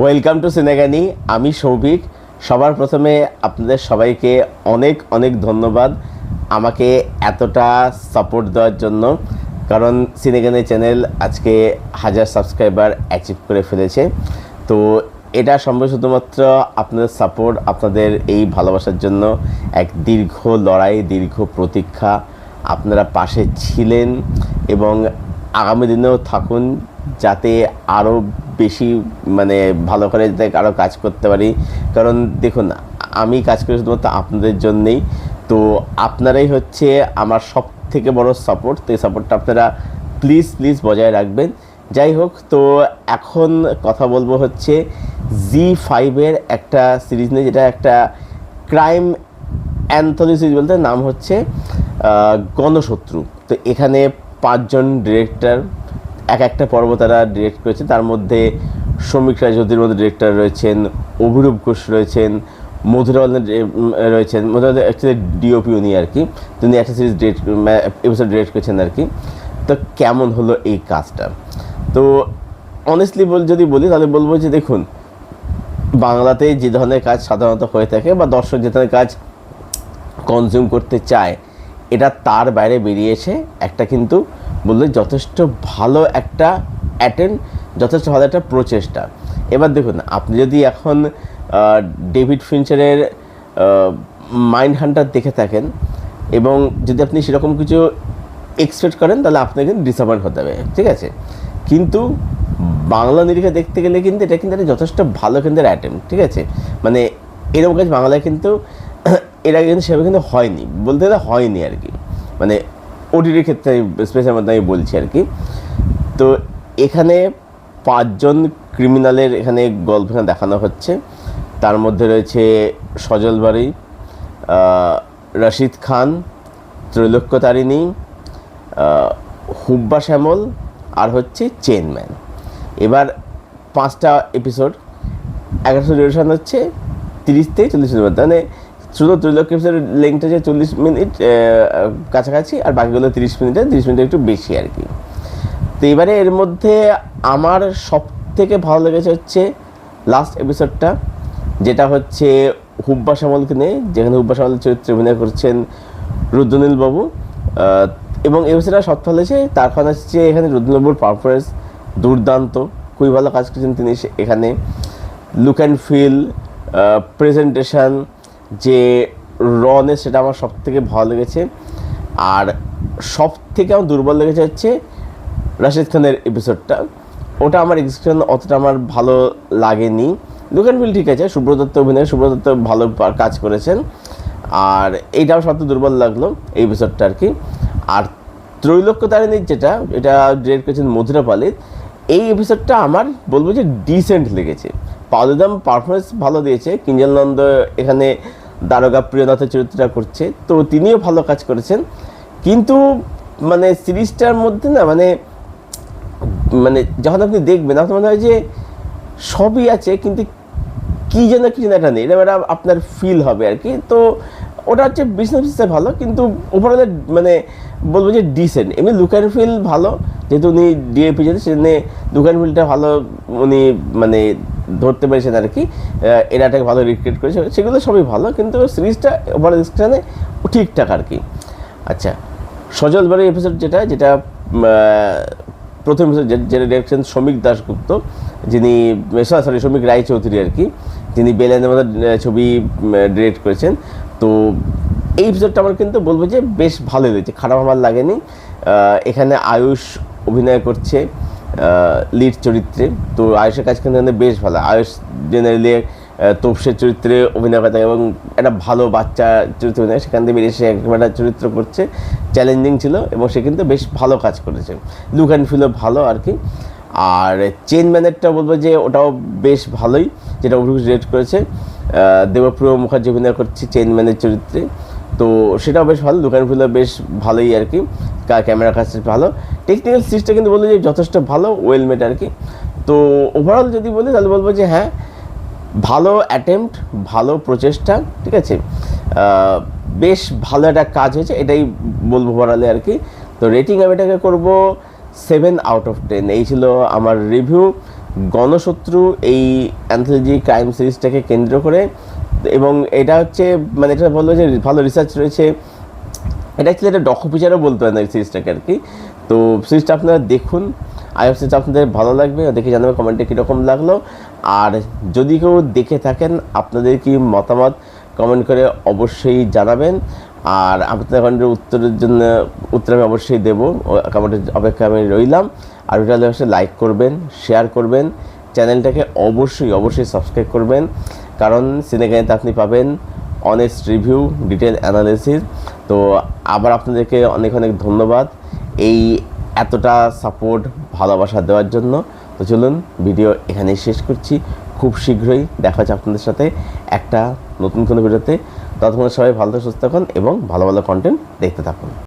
Welcome to সিনেগানি আমি সৌভিক। সবার প্রথমে আপনাদের সবাইকে অনেক অনেক ধন্যবাদ আমাকে এতটা সাপোর্ট দেওয়ার জন্য। কারণ সিনেগানি চ্যানেল আজকে হাজার সাবস্ক্রাইবার অ্যাচিভ করে ফেলেছে। তো এটা সম্ভব শুধুমাত্র আপনাদের সাপোর্ট আপনাদের এই ভালোবাসার জন্য। এক দীর্ঘ লড়াই, দীর্ঘ প্রতীক্ষা আপনারা পাশে ছিলেন এবং আগামী দিনেও থাকুন। যাতে আরও বেশি মানে ভালো করে যাতে আরও কাজ করতে পারি। কারণ দেখুন, আমি কাজ করি শুধুমাত্র আপনাদের জন্যেই। তো আপনারাই হচ্ছে আমার সব থেকে বড় সাপোর্ট তো এই সাপোর্টটা আপনারা প্লিজ প্লিজ বজায় রাখবেন। যাই হোক, তো এখন কথা বলব হচ্ছে জি ফাইভের একটা সিরিজ নিয়ে, যেটা একটা ক্রাইম অ্যান্থনি সিরিজ বলতে, নাম হচ্ছে গণশত্রু। তো এখানে পাঁচজন ডিরেক্টর এক একটা পর্ব তারা ডিরেক্ট করেছে। তার মধ্যে শ্রমিক রাজনীতির মধ্যে ডিরেক্টর রয়েছেন, অভিরূপ ঘোষ রয়েছেন মধুরাল রয়েছেন মধুরাল অ্যাকচুয়ালি ডিওপি উনি আর কি। তিনি একটা সিরিজ ডিরেক্ট এপিসোড ডিরেক্ট করেছেন আর কি। তো কেমন হলো এই কাজটা? তো অনেস্টলি বল যদি বলি, তাহলে বলব যে দেখুন, বাংলাতে যে ধরনের কাজ সাধারণত হয়ে থাকে বা দর্শক যে ধরনের কাজ কনজিউম করতে চায়, এটা তার বাইরে বেরিয়েছে একটা কিন্তু বললে যথেষ্ট ভালো একটা অ্যাটেন্ড যথেষ্ট ভালো একটা প্রচেষ্টা। এবার দেখুন, আপনি যদি এখন ডেভিড ফিনচারের মাইন্ড হান্টার দেখে থাকেন এবং যদি আপনি সেরকম কিছু এক্সপেক্ট করেন, তাহলে আপনাকে কিন্তু ডিসঅ্যাপয়েন্ট হতে হবে, ঠিক আছে? কিন্তু বাংলা নিরিখে দেখতে গেলে কিন্তু এটা কিন্তু একটা যথেষ্ট ভালো কিন্তু অ্যাটেম্প ঠিক আছে? মানে এরকম কাজ বাংলায় কিন্তু, এর আগে কিন্তু সেভাবে কিন্তু হয়নি, বলতে গেলে হয়নি আর কি। মানে ওটিটির ক্ষেত্রে আমি স্পেশাল মধ্যে আমি বলছি আর কি। তো এখানে পাঁচজন ক্রিমিনালের এখানে গল্প এখানে দেখানো হচ্ছে। তার মধ্যে রয়েছে সজল বাড়ি রশিদ খান, ত্রৈলোক্য তারিণী হুব্বা শ্যামল আর হচ্ছে চেনম্যান এবার পাঁচটা এপিসোড এগারোশো ডিউরেশন হচ্ছে তিরিশ থেকে চল্লিশ মানে শুধু ত্রিলক্ষ এপিসোডের লেংথ হচ্ছে চল্লিশ মিনিট কাছাকাছি, আর বাকিগুলো তিরিশ মিনিটে তিরিশ মিনিট একটু বেশি আর কি। তো এবারে এর মধ্যে আমার সব থেকে ভালো লেগেছে হচ্ছে লাস্ট এপিসোডটা যেটা হচ্ছে হুব্বা শ্যামলকে নিয়ে, যেখানে হুব্বা শ্যামলের চরিত্রে অভিনয় করছেন রুদ্রনীল বাবু। এবং এপিসোডটা সব ভালো হয়েছে তার কারণ হচ্ছে এখানে রুদ্রনীল বাবুর পারফরমেন্স দুর্দান্ত, খুবই ভালো কাজ করেছেন তিনি এখানে। লুক অ্যান্ড ফিল প্রেজেন্টেশন যে রনেস সেটা আমার সব থেকে ভালো লেগেছে। আর সব থেকে আমার দুর্বল লেগেছে হচ্ছে রাশিদ খানের এপিসোডটা ওটা আমার এক্সিকিউশন অতটা আমার ভালো লাগেনি। লুক অ্যান্ড ফিল ঠিক আছে সুব্রদত্ত অভিনয় সুব্রদত্ত ভালো কাজ করেছেন। আর এইটা আমার সবথেকে দুর্বল লাগল এই এপিসোডটা আর কি আর ত্রৈলোক্য তারিণীর যেটা, এটা ডিরেক্ট করেছেন মধুরা পালিত। এই এপিসোডটা আমার বলব যে ডিসেন্ট লেগেছে। পালুদাম পারফরমেন্স ভালো দিয়েছে। কিঞ্জল নন্দ এখানে দারোগা প্রিয়নাথের চরিত্রটা করছে। তো তিনিও ভালো কাজ করেছেন। কিন্তু মানে সিরিজটার মধ্যে না মানে মানে যখন আপনি দেখবেন আপনার মনে হয় যে সবই আছে, কিন্তু কি যেন কি যেন একটা নেই। এটা আপনার ফিল হবে আর কি। তো ওটা হচ্ছে বিজনেস বিজনেস ভালো, কিন্তু ওভারঅলে মানে বলব যে ডিসেন্ট এমনি লুক অ্যান্ড ফিল ভালো, যেহেতু উনি ডিএপি যেতে সেজন্য লুক অ্যান্ড ফিলটা ভালো উনি মানে ধরতে পেরেছেন আর কি এরাটাকে ভালো রিক্রিয়েট করেছে। সেগুলো সবই ভালো, কিন্তু সিরিজটা ওভার স্ক্রিনে ঠিকঠাক আর কি। আচ্ছা সজল বাড়ির এপিসোড যেটা যেটা প্রথম যেটা ডিরেকশন শ্রমিক দাশগুপ্ত, যিনি সরি শ্রমিক রায়চৌধুরী আর কি, যিনি বেলানের মতো ছবি ডিরেক্ট করেছেন। তো এই এপিসোডটা আমার কিন্তু বলব যে বেশ ভালো লেগেছে, খারাপ আমার লাগেনি। এখানে আয়ুষ অভিনয় করছে লিড চরিত্রে। তো আয়ুষের কাজ কিন্তু বেশ ভালো। আয়ুষ জেনারেলি তোপসের চরিত্রে অভিনয় করে এবং একটা ভালো বাচ্চা চরিত্রে অভিনয় সেখান থেকে বেরিয়ে সে একটা চরিত্র করছে। চ্যালেঞ্জিং ছিল এবং সে কিন্তু বেশ ভালো কাজ করেছে। লুক অ্যান্ড ফিলও ভালো আর কি। আর চেন ম্যানেরটা বলব যে ওটাও বেশ ভালোই, যেটা অভিষেক ডিরেক্ট করেছে। দেবপ্রিয় মুখার্জি অভিনয় করছে চেন ম্যানের চরিত্রে। তো সেটাও বেশ ভালো লুক অ্যান্ড বেশ ভালোই আর কি ক্যামেরা কাজ ভালো। টেকনিক্যাল সিরিজটা কিন্তু বলব যে যথেষ্ট ভালো ওয়েল মেড আর কি। তো ওভারঅল যদি বলি, তাহলে বলব যে হ্যাঁ ভালো অ্যাটেম্পট ভালো প্রচেষ্টা, ঠিক আছে? বেশ ভালো একটা কাজ হয়েছে, এটাই বলব ওভারঅলে আর কি। তো রেটিং আমি এটাকে করব সেভেন আউট অফ টেন এই ছিল আমার রিভিউ গণশত্রু এই অ্যান্থোলজি ক্রাইম সিরিজটাকে কেন্দ্র করে এবং এটা হচ্ছে মানে এটা বলল যে ভালো রিসার্চ রয়েছে। এটা অ্যাকচুয়ালি একটা ডকু ফিচারও বলতে পারেন এই সিরিজটাকে আর কি। তো সিরিজটা আপনারা দেখুন। আই হোপ সিরিজটা আপনাদের ভালো লাগবে। দেখে জানাবে কমেন্টে কীরকম লাগল। আর যদি কেউ দেখে থাকেন, আপনাদের কি মতামত কমেন্ট করে অবশ্যই জানাবেন। আর আপনাদের কমেন্টের উত্তরের জন্য, উত্তর আমি অবশ্যই দেবো। কমেন্টের অপেক্ষা আমি রইলাম। আর ওটা অবশ্যই লাইক করবেন শেয়ার করবেন। চ্যানেলটাকে অবশ্যই অবশ্যই সাবস্ক্রাইব করবেন। কারণ সিনেগানিতে আপনি পাবেন অনেস্ট রিভিউ ডিটেল অ্যানালিসিস তো আবার আপনাদেরকে অনেক অনেক ধন্যবাদ এই এতটা সাপোর্ট ভালোবাসা দেওয়ার জন্য। তো চলুন ভিডিও এখানেই শেষ করছি। খুব শীঘ্রই দেখা হচ্ছে আপনাদের সাথে একটা নতুন কোনো ভিডিওতে। ততক্ষণ সবাই ভালো সুস্থ থাকুন এবং ভালো ভালো কন্টেন্ট দেখতে থাকুন।